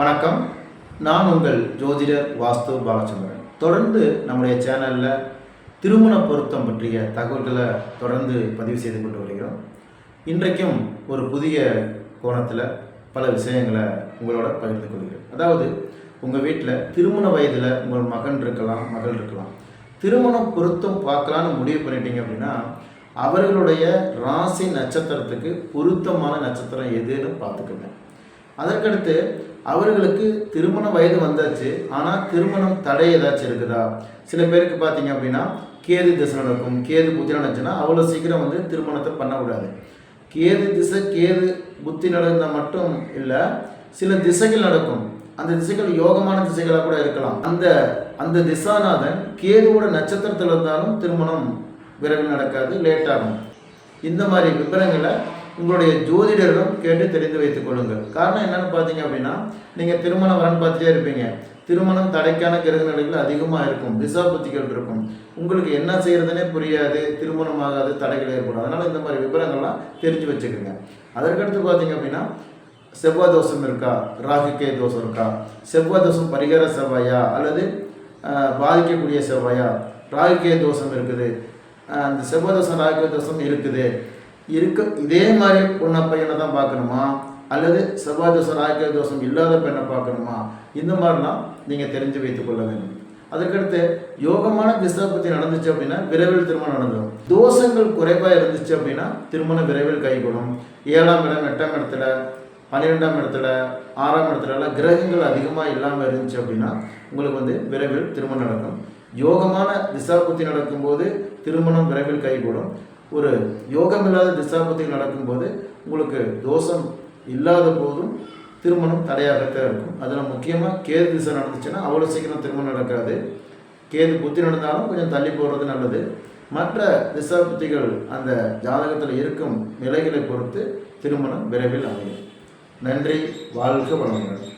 வணக்கம். நான் உங்கள் ஜோதிடர் வாஸ்து பாலச்சந்திரன். தொடர்ந்து நம்முடைய சேனலில் திருமண பொருத்தம் பற்றிய தகவல்களை தொடர்ந்து பதிவு செய்து கொண்டு வருகிறோம். இன்றைக்கும் ஒரு புதிய கோணத்தில் பல விஷயங்களை உங்களோட பகிர்ந்து கொள்கிறேன். அதாவது உங்கள் வீட்டில் திருமண வயதில் உங்கள் மகன் இருக்கலாம் மகள் இருக்கலாம். திருமண பொருத்தம் பார்க்கலான்னு முடிவு பண்ணிட்டீங்க அப்படின்னா அவர்களுடைய ராசி நட்சத்திரத்துக்கு பொருத்தமான நட்சத்திரம் எதுன்னு பார்த்துக்கோங்க. அதற்கடுத்து அவர்களுக்கு திருமண வயது வந்தாச்சு. ஆனால் திருமணம் தடை ஏதாச்சும் இருக்குதா? சில பேருக்கு பார்த்தீங்க அப்படின்னா கேது திசை நடக்கும். கேது புத்தி நடந்துச்சுன்னா அவ்வளோ சீக்கிரம் வந்து திருமணத்தை பண்ணக்கூடாது. கேது திசை கேது புத்தி நடந்தால் மட்டும் இல்லை சில திசைகள் நடக்கும். அந்த திசைகள் யோகமான திசைகளாக கூட இருக்கலாம். அந்த அந்த திசாநாதன் கேதுவோட நட்சத்திரத்தில் இருந்தாலும் திருமணம் விரைவில் நடக்காது லேட் ஆகும். இந்த மாதிரி விவரங்களை உங்களுடைய ஜோதிடரிடம் கேட்டு தெரிந்து வைத்துக் கொள்ளுங்கள். காரணம் என்னன்னு பார்த்தீங்க அப்படின்னா நீங்கள் திருமணம் வரன்னு பார்த்துட்டே இருப்பீங்க. திருமணம் தடைக்கான கிரக நிலைகள் அதிகமாக இருக்கும். திசா புத்திகள் இருக்கும். உங்களுக்கு என்ன செய்கிறதுனே புரியாது. திருமணம் ஆகாது தடைகள் ஏற்படும். அதனால் இந்த மாதிரி விவரங்கள்லாம் தெரிஞ்சு வச்சுக்கோங்க. அதற்கடுத்து பார்த்தீங்க அப்படின்னா செவ்வாய் தோஷம் இருக்கா? ராகுக்கே தோஷம் இருக்கா? செவ்வாய் தோஷம் பரிகார செவ்வாயா? அல்லது பாதிக்கக்கூடிய செவ்வாயா? ராகுக்கே தோஷம் இருக்குது. அந்த செவ்வாய் தோஷம் ராகுக்கே தோஷம் இருக்குது. இருக்க இதே மாதிரி பொண்ணை பையனை தான் பார்க்கணுமா? அல்லது செவ்வாய் தோஷம் தோஷம் இல்லாத பெண்ணை பார்க்கணுமா? இந்த மாதிரிலாம் நீங்கள் தெரிஞ்சு வைத்துக் கொள்ள வேண்டும். அதுக்கடுத்து யோகமான திசாபத்தி நடந்துச்சு அப்படின்னா விரைவில் திருமணம் நடந்துடும். தோஷங்கள் குறைவாக இருந்துச்சு அப்படின்னா திருமணம் விரைவில் கைகூடும். ஏழாம் இடம் எட்டாம் இடத்துல பன்னிரெண்டாம் இடத்துல ஆறாம் இடத்துல கிரகங்கள் அதிகமாக இல்லாமல் இருந்துச்சு அப்படின்னா உங்களுக்கு வந்து விரைவில் திருமணம் நடக்கும். யோகமான திசாபுத்தி நடக்கும்போது திருமணம் விரைவில் கைகூடும். ஒரு யோகம் இல்லாத திசாபத்தில் நடக்கும்போது உங்களுக்கு தோஷம் இல்லாத போதும் திருமணம் தடையாகத்தான் இருக்கும். அதில் முக்கியமாக கேது திசை நடந்துச்சுன்னா அவ்வளோ சீக்கிரம் திருமணம் நடக்காது. கேது புத்தி நடந்தாலும் கொஞ்சம் தள்ளி போடுறது நல்லது. மற்ற திசாபுத்திகள் அந்த ஜாதகத்தில் இருக்கும் நிலைகளை பொறுத்து திருமணம் விரைவில் அமையும். நன்றி வாழ்க வளமுடன்.